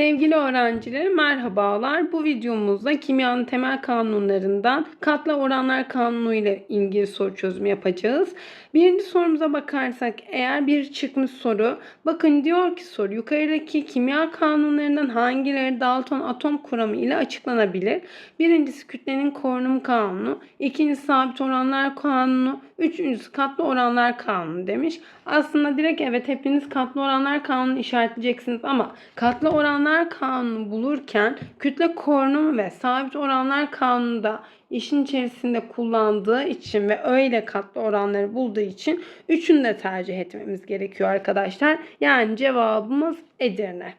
Sevgili öğrencilerim merhabalar. Bu videomuzda kimyanın temel kanunlarından katla oranlar kanunu ile ilgili soru çözümü yapacağız. Birinci sorumuza bakarsak eğer bir çıkmış soru. Bakın diyor ki soru yukarıdaki kimya kanunlarından hangileri Dalton atom kuramı ile açıklanabilir? Birincisi kütlenin korunum kanunu, ikincisi sabit oranlar kanunu, üçüncüsü katlı oranlar kanunu demiş. Aslında direkt evet hepiniz katlı oranlar kanunu işaretleyeceksiniz ama katlı oranlar kanunu bulurken kütle korunumu ve sabit oranlar kanunu da işin içerisinde kullandığı için ve öyle katlı oranları bulduğu için üçünü de tercih etmemiz gerekiyor arkadaşlar. Yani cevabımız Edirne.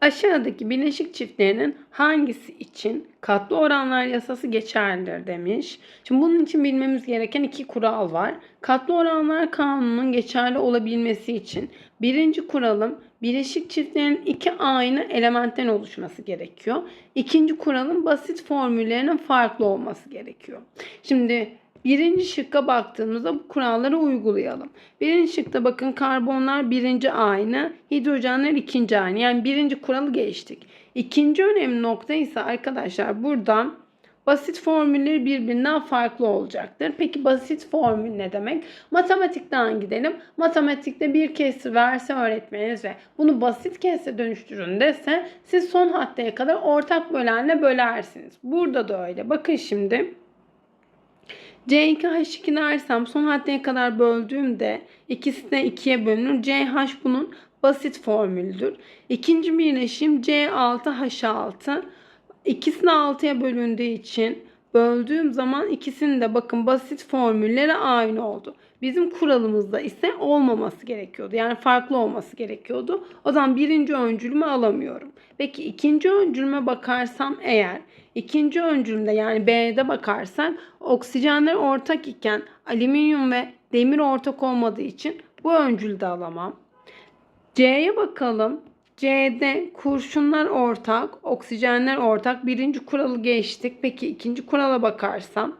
Aşağıdaki bileşik çiftlerinin hangisi için katlı oranlar yasası geçerlidir demiş. Şimdi bunun için bilmemiz gereken iki kural var. Katlı oranlar kanununun geçerli olabilmesi için birinci kuralım bileşik çiftlerin iki aynı elementten oluşması gerekiyor. İkinci kuralın basit formüllerinin farklı olması gerekiyor. Şimdi Birinci şıkka baktığımızda bu kuralları uygulayalım. Birinci şıkta bakın karbonlar birinci aynı, hidrojenler ikinci aynı. Yani birinci kuralı geçtik. İkinci önemli nokta ise arkadaşlar buradan basit formülleri birbirinden farklı olacaktır. Peki basit formül ne demek? Matematikten gidelim. Matematikte bir kesri verse öğretmeniniz ve bunu basit kesre dönüştürün dese siz son haddeye kadar ortak bölenle bölersiniz. Burada da öyle. Bakın şimdi. C2H2 dersem son haddeye kadar böldüğümde ikisi de 2'ye bölünür. CH bunun basit formülüdür. İkinci birleşim C6H6. İkisi de 6'ya bölündüğü için böldüğüm zaman ikisinin de bakın basit formülleri aynı oldu. Bizim kuralımızda ise olmaması gerekiyordu. Yani farklı olması gerekiyordu. O zaman birinci öncülümü alamıyorum. Peki ikinci öncülüme bakarsam eğer ikinci öncülümde yani B'de bakarsak oksijenler ortak iken alüminyum ve demir ortak olmadığı için bu öncülü de alamam. C'ye bakalım. C'de kurşunlar ortak, oksijenler ortak. Birinci kuralı geçtik. Peki ikinci kurala bakarsam.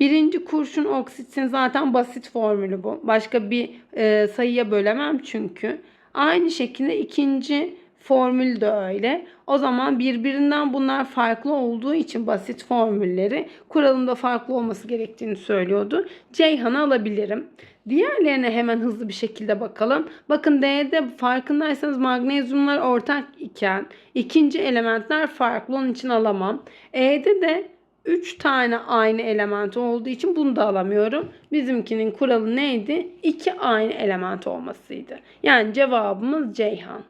Birinci kurşun oksitsin zaten basit formülü bu. Başka bir e, sayıya bölemem çünkü. Aynı şekilde ikinci formül de öyle. O zaman birbirinden bunlar farklı olduğu için basit formülleri kuralında farklı olması gerektiğini söylüyordu. Ceyhan'ı alabilirim. Diğerlerine hemen hızlı bir şekilde bakalım. Bakın D'de farkındaysanız magnezyumlar ortak iken ikinci elementler farklı onun için alamam. E'de de 3 tane aynı element olduğu için bunu da alamıyorum. Bizimkinin kuralı neydi? 2 aynı element olmasıydı. Yani cevabımız Ceyhan.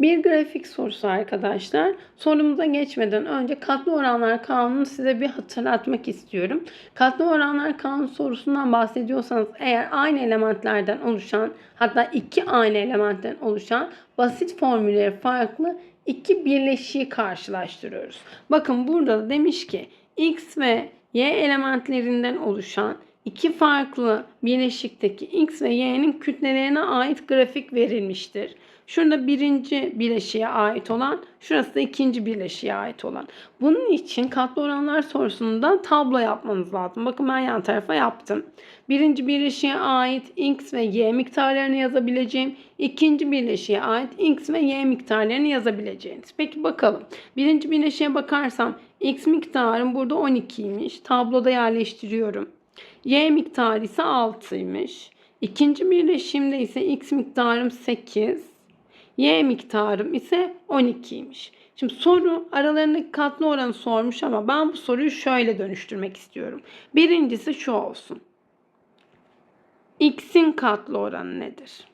Bir grafik sorusu arkadaşlar. Sorumuza geçmeden önce katlı oranlar kanunu size bir hatırlatmak istiyorum. Katlı oranlar kanunu sorusundan bahsediyorsanız eğer aynı elementlerden oluşan hatta iki aynı elementten oluşan basit formülleri farklı iki birleşiği karşılaştırıyoruz. Bakın burada da demiş ki x ve y elementlerinden oluşan iki farklı birleşikteki x ve y'nin kütlelerine ait grafik verilmiştir. Şurada birinci bileşiğe ait olan, şurası da ikinci bileşiğe ait olan. Bunun için katlı oranlar sorusunda tablo yapmanız lazım. Bakın ben yan tarafa yaptım. Birinci bileşiğe ait x ve y miktarlarını yazabileceğim. İkinci bileşiğe ait x ve y miktarlarını yazabileceğiniz. Peki bakalım. Birinci bileşiğe bakarsam x miktarım burada 12'ymiş. Tabloda yerleştiriyorum. Y miktarı ise 6'ymış. İkinci birleşimde ise x miktarım 8. Y miktarım ise 12'ymiş. Şimdi soru aralarındaki katlı oranı sormuş ama ben bu soruyu şöyle dönüştürmek istiyorum. Birincisi şu olsun. X'in katlı oranı nedir?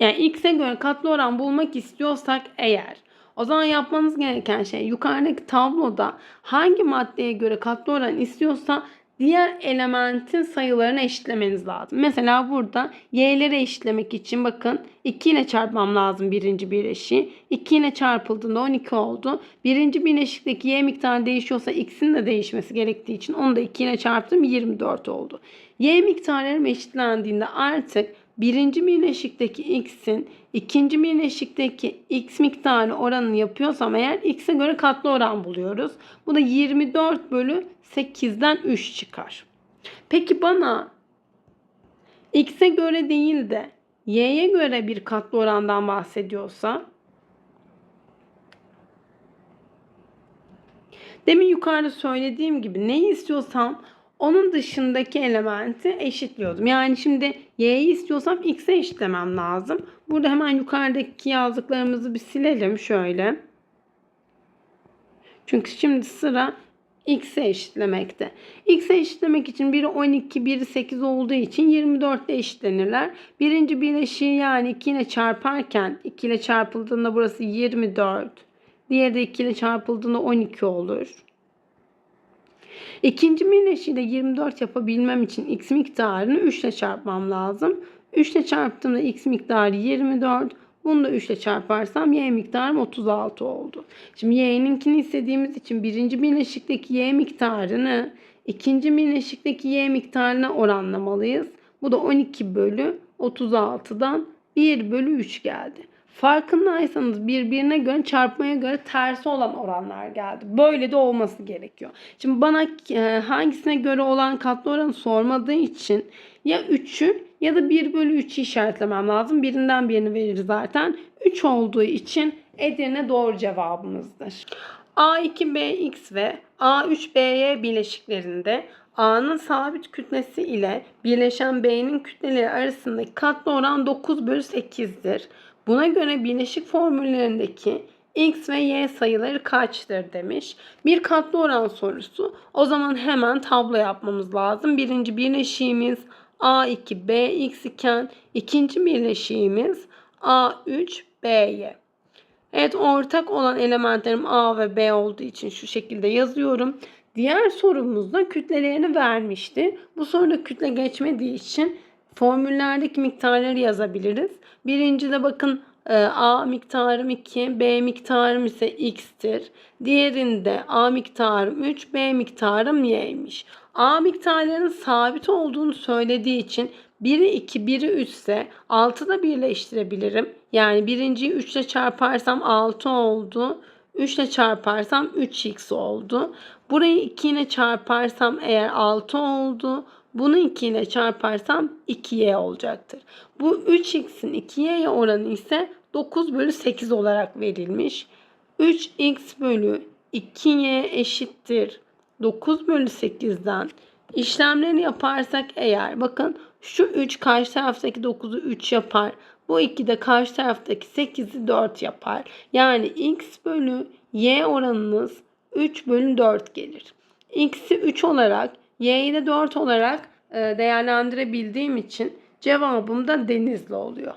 Yani X'e göre katlı oran bulmak istiyorsak eğer o zaman yapmanız gereken şey yukarıdaki tabloda hangi maddeye göre katlı oran istiyorsa diğer elementin sayılarını eşitlemeniz lazım. Mesela burada y'leri eşitlemek için bakın 2 ile çarpmam lazım birinci bileşiği. 2 ile çarpıldığında 12 oldu. Birinci bileşikteki y miktarı değişiyorsa x'in de değişmesi gerektiği için onu da 2 ile çarptım 24 oldu. Y miktarlarım eşitlendiğinde artık birinci birleşikteki x'in ikinci birleşikteki x miktarı oranını yapıyorsam eğer x'e göre katlı oran buluyoruz. Bu da 24 bölü 8'den 3 çıkar. Peki bana x'e göre değil de y'ye göre bir katlı orandan bahsediyorsa demin yukarıda söylediğim gibi neyi istiyorsam onun dışındaki elementi eşitliyordum. Yani şimdi y'yi istiyorsam x'e eşitlemem lazım. Burada hemen yukarıdaki yazdıklarımızı bir silelim şöyle. Çünkü şimdi sıra x'e eşitlemekte. x'e eşitlemek için biri 12, biri 8 olduğu için 24 ile eşitlenirler. Birinci bileşiği yani 2 ile çarparken 2 ile çarpıldığında burası 24. Diğeri de 2 ile çarpıldığında 12 olur. İkinci de 24 yapabilmem için x miktarını 3 ile çarpmam lazım. 3 ile çarptığımda x miktarı 24. Bunu da 3 ile çarparsam y miktarım 36 oldu. Şimdi y'ninkini istediğimiz için birinci birleşikteki y miktarını ikinci birleşikteki y miktarına oranlamalıyız. Bu da 12 bölü 36'dan 1 bölü 3 geldi. Farkındaysanız birbirine göre çarpmaya göre tersi olan oranlar geldi. Böyle de olması gerekiyor. Şimdi bana e, hangisine göre olan katlı oranı sormadığı için ya 3'ü ya da 1 bölü 3'ü işaretlemem lazım. Birinden birini verir zaten. 3 olduğu için Edirne doğru cevabımızdır. A2BX ve A3BY bileşiklerinde A'nın sabit kütlesi ile birleşen B'nin kütleleri arasındaki katlı oran 9 bölü 8'dir. Buna göre bileşik formüllerindeki x ve y sayıları kaçtır demiş. Bir katlı oran sorusu. O zaman hemen tablo yapmamız lazım. Birinci birleşiğimiz A2 BX iken ikinci birleşiğimiz A3 BY. Evet ortak olan elementlerim A ve B olduğu için şu şekilde yazıyorum. Diğer sorumuzda kütlelerini vermişti. Bu soruda kütle geçmediği için formüllerdeki miktarları yazabiliriz. Birincide bakın e, A miktarım 2, B miktarım ise x'tir. Diğerinde A miktarım 3, B miktarım y'ymiş. A miktarlarının sabit olduğunu söylediği için biri 2, biri 3 ise 6'da birleştirebilirim. Yani birinciyi 3 ile çarparsam 6 oldu. 3 ile çarparsam 3x oldu. Burayı 2 ile çarparsam eğer 6 oldu. Bunu 2 ile çarparsam 2y olacaktır. Bu 3x'in 2y'ye oranı ise 9 bölü 8 olarak verilmiş. 3x bölü 2y eşittir 9 bölü 8'den işlemleri yaparsak eğer bakın şu 3 karşı taraftaki 9'u 3 yapar. Bu 2 de karşı taraftaki 8'i 4 yapar. Yani x bölü y oranınız 3 bölü 4 gelir. x'i 3 olarak y'yi de 4 olarak e, değerlendirebildiğim için cevabım da denizli oluyor.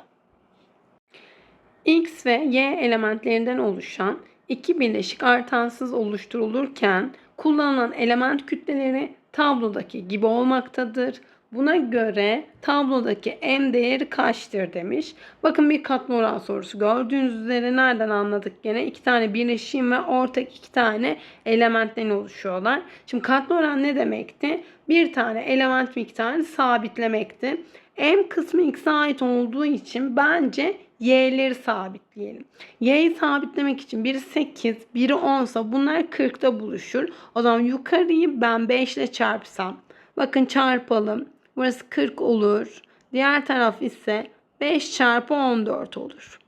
X ve Y elementlerinden oluşan iki bileşik artansız oluşturulurken kullanılan element kütleleri tablodaki gibi olmaktadır. Buna göre tablodaki M değeri kaçtır demiş. Bakın bir katlı oran sorusu. Gördüğünüz üzere nereden anladık gene? iki tane birleşim ve ortak iki tane elementten oluşuyorlar. Şimdi katlı oran ne demekti? Bir tane element miktarını sabitlemekti. M kısmı x'e ait olduğu için bence y'leri sabitleyelim. Y'yi sabitlemek için biri 8, biri 10 ise bunlar 40'ta buluşur. O zaman yukarıyı ben 5 ile çarpsam. Bakın çarpalım. Burası 40 olur. Diğer taraf ise 5 çarpı 14 olur.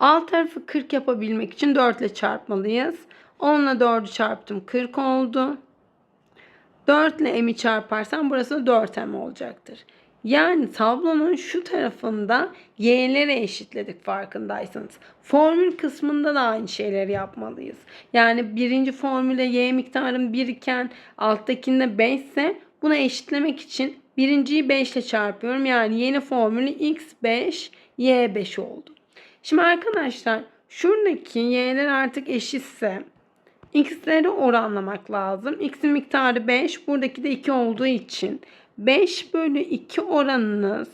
Alt tarafı 40 yapabilmek için 4 ile çarpmalıyız. 10 ile 4'ü çarptım 40 oldu. 4 ile m'i çarparsam burası 4m olacaktır. Yani tablonun şu tarafında y'lere eşitledik farkındaysanız. Formül kısmında da aynı şeyleri yapmalıyız. Yani birinci formüle y miktarım 1 iken alttakinde 5 ise buna eşitlemek için birinciyi 5 ile çarpıyorum. Yani yeni formülü x5 y5 oldu. Şimdi arkadaşlar şuradaki y'ler artık eşitse x'leri oranlamak lazım. x'in miktarı 5 buradaki de 2 olduğu için 5 bölü 2 oranınız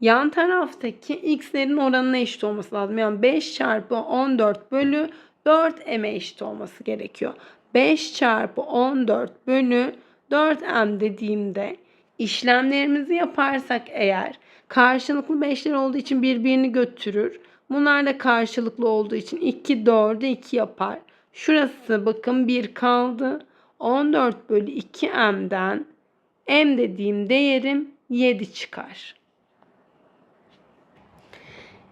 yan taraftaki x'lerin oranına eşit olması lazım. Yani 5 çarpı 14 bölü 4 m'e eşit olması gerekiyor. 5 çarpı 14 bölü 4m dediğimde işlemlerimizi yaparsak eğer karşılıklı 5'ler olduğu için birbirini götürür. Bunlar da karşılıklı olduğu için 2 4'e 2 yapar. Şurası bakın 1 kaldı. 14 bölü 2m'den m dediğim değerim 7 çıkar.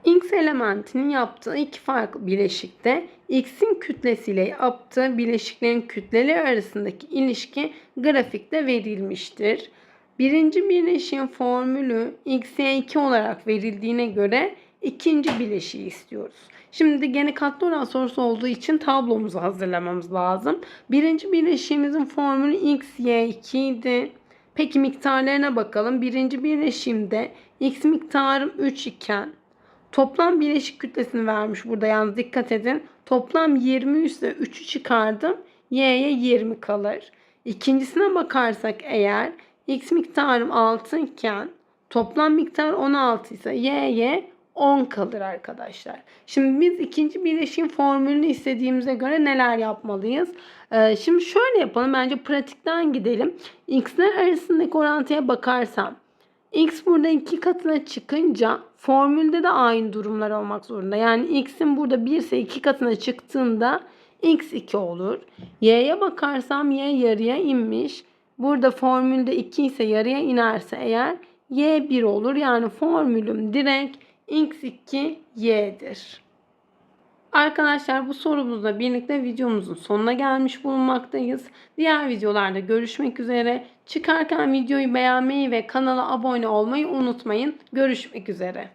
X elementinin yaptığı iki farklı bileşikte X'in kütlesiyle yaptığı bileşiklerin kütleleri arasındaki ilişki grafikte verilmiştir. Birinci bileşiğin formülü X'e 2 olarak verildiğine göre ikinci bileşiği istiyoruz. Şimdi gene katlı oran sorusu olduğu için tablomuzu hazırlamamız lazım. Birinci bileşiğimizin formülü X, Y 2 idi. Peki miktarlarına bakalım. Birinci bileşimde X miktarım 3 iken Toplam bileşik kütlesini vermiş burada yalnız dikkat edin. Toplam 20 ise 3'ü çıkardım. Y'ye 20 kalır. İkincisine bakarsak eğer x miktarım 6 iken toplam miktar 16 ise y'ye 10 kalır arkadaşlar. Şimdi biz ikinci bileşiğin formülünü istediğimize göre neler yapmalıyız? Ee, şimdi şöyle yapalım. Bence pratikten gidelim. X'ler arasındaki orantıya bakarsam X burada iki katına çıkınca formülde de aynı durumlar olmak zorunda. Yani x'in burada 1 ise iki katına çıktığında x 2 olur. Y'ye bakarsam y yarıya inmiş. Burada formülde 2 ise yarıya inerse eğer y 1 olur. Yani formülüm direkt x2 y'dir. Arkadaşlar bu sorumuzla birlikte videomuzun sonuna gelmiş bulunmaktayız. Diğer videolarda görüşmek üzere. Çıkarken videoyu beğenmeyi ve kanala abone olmayı unutmayın. Görüşmek üzere.